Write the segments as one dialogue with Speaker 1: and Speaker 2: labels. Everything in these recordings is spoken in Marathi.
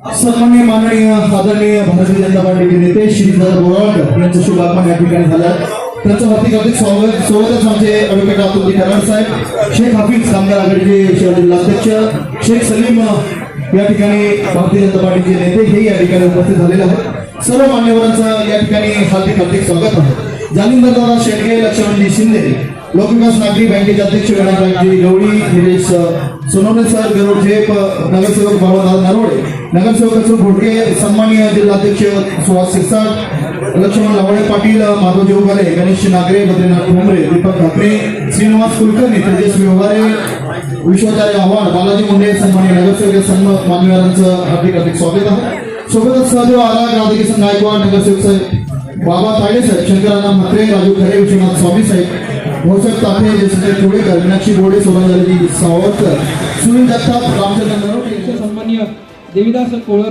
Speaker 1: सन्मान्य माननीय आदरणीय भारतीय जनता पार्टीचे नेते श्री दादा बोराळकर यांचं शुभ आगमन या ठिकाणी झालं. त्यांचं हार्दिक हार्दिक स्वागत. सोबतच आमचे ॲडव्होकेट अब्दुल कराड साहेब शेख हाफिज कामगार आघाडीचे शहर जिल्हाध्यक्ष शेख सलीम या ठिकाणी भारतीय जनता पार्टीचे नेते हे या ठिकाणी उपस्थित झालेले आहेत. सर्व मान्यवरांचं या ठिकाणी हार्दिक हार्दिक स्वागत आहे. जालिंदरदादा शेडगे लक्ष्मणजी शिंदे लोकविकास नागरी बँकेचे अध्यक्ष गणराजजी गवळी निलेश सोनवणे सर गरुड झेप नगरसेवक बाबादादा नरोडे नगरसेवक अशोक घोटके सन्माननीय जिल्हाध्यक्ष सुहास सिरसाट लक्ष्मण लावळे पाटील माधवजी उभारे गणेश नागरे बद्रीनाथ ठोंबरे दीपक ठाकरे श्रीनिवास कुलकर्णी तेजस व्यवहारे विश्वाचार्य आव्हाड बालाजी मुंडे सन्मान्य नगरसेवक सन्म मान्यवरांचं हार्दिक हार्दिक स्वागत आहे. सोबतच सहदेव आला राधाकिशन गायकवाड नगरसेवक साहेब बाबा ताडे साहेब शंकरांना म्हात्रे राजू खरे विश्वनाथ स्वामी साहेब हो भोसक तापे जयशंकर चोडेकर मीनाक्षी बोडे सोनंजली सावरकर सुनील जगताप रामचंद्र नरोटे
Speaker 2: अध्यक्ष सन्मान्य देविदास कोळ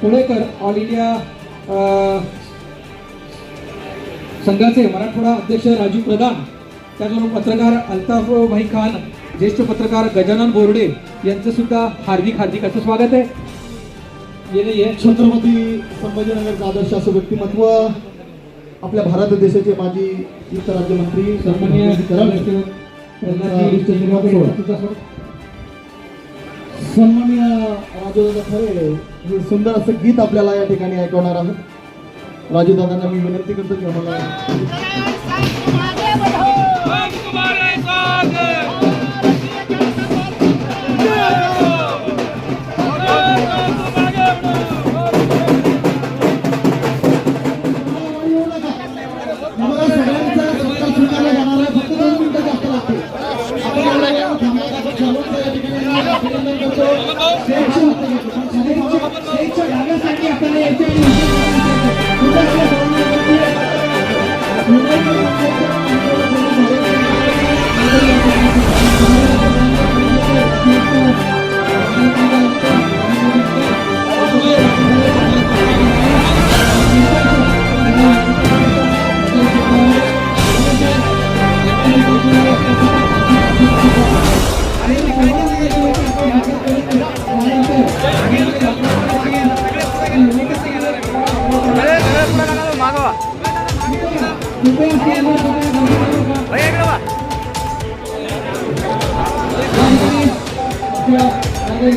Speaker 2: कोळेकर ऑल इंडिया संघाचे मराठवाडा अध्यक्ष राजू प्रधान त्याचबरोबर पत्रकार अल्ताफ भाई खान ज्येष्ठ पत्रकार गजानन बोर्डे यांचं सुद्धा हार्दिक हार्दिक असं स्वागत आहे.
Speaker 1: छत्रपती संभाजीनगरचं आदर्श असं व्यक्तिमत्व आपल्या भारत देशाचे माजी वित्त राज्यमंत्री.
Speaker 2: सन्मान्य
Speaker 1: राजूदादा खरे हे सुंदर असं गीत आपल्याला या ठिकाणी ऐकवणार आहोत राजूदादांना मी विनंती करतो की आम्हाला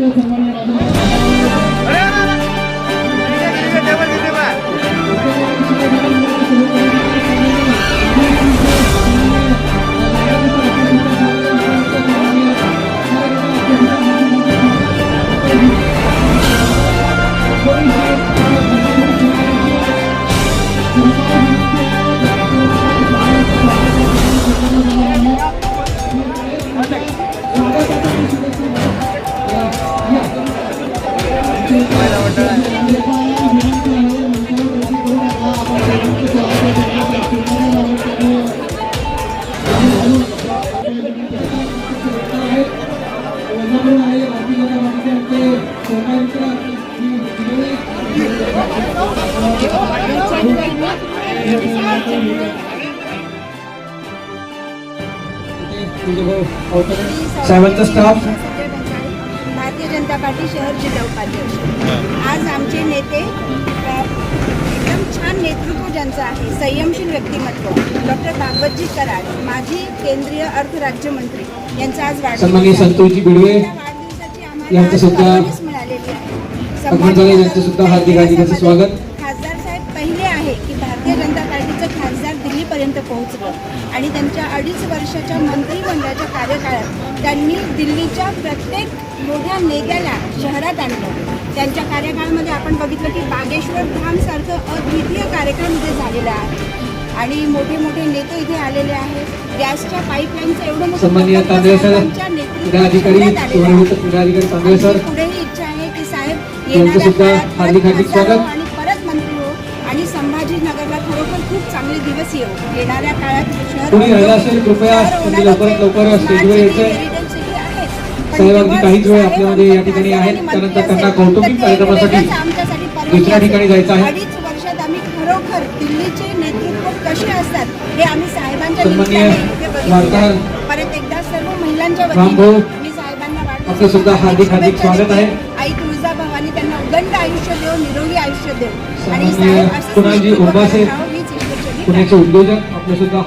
Speaker 1: Gracias,
Speaker 2: साहेबांचा स्टाफ
Speaker 3: भारतीय जनता पार्टी शहर जिल्हा उपाध्यक्ष. आज आमचे नेते छान नेतृत्व ज्यांचं आहे संयमशील व्यक्तिमत्व. डॉक्टर भागवतजी कराड माजी केंद्रीय अर्थ राज्यमंत्री यांचा आज वाढदिवस मिळालेली आहे.
Speaker 2: स्वागत.
Speaker 3: खासदार साहेब पहिले आहे की भारतीय जनता पार्टीचं खासदार दिल्लीपर्यंत पोहोचलं आणि त्यांच्या अडीच वर्षाच्या मंत्रिमंडळाच्या कार्यकाळात त्यांनी दिल्लीच्या प्रत्येक मोठ्या नेत्याला शहरात आणलं. त्यांच्या कार्यकाळामध्ये आपण बघितलं की बागेश्वर धामसारखं अद्वितीय कार्यक्रम इथे झालेला आहे. आणि मोठे मोठे नेते इथे आलेले आहेत. गॅसच्या पाईपलाईनचं एवढं मोठं पुढेही इच्छा आहे की साहेब येणाऱ्या काळात आणि परत मंत्री हो आणि संभाजीनगरला खरोखर खूप चांगले दिवस येऊ. येणाऱ्या काळात शहर
Speaker 2: साहेब अगदी
Speaker 3: जेव्हा
Speaker 2: काहीच वेळ आपल्यामध्ये या ठिकाणी आहेत. त्यानंतर त्यांना कौटुंबिक कार्यक्रमासाठी दुसऱ्या. ठिकाणी जायचं आहे.
Speaker 3: खरोखर दिल्लीचे नेतृत्व कसे असतात हे आम्ही साहेबांच्या
Speaker 2: सन्माननीय
Speaker 3: निमित्ताने इथे बघितलेलं
Speaker 2: वार्ताहर
Speaker 3: आहे. परत एकदा सर्व महिलांच्या
Speaker 2: रामभाऊ,
Speaker 3: वतीने मी साहेबांना वाढदिवसाच्या
Speaker 2: आपलं सुद्धा हार्दिक हार्दिक स्वागत आहे.
Speaker 3: आई तुळजाभवानी त्यांना उदंड आयुष्य देव निरोगी आयुष्य देव आणि साहेब
Speaker 2: पुण्याचे उद्योजक आपलं सुद्धा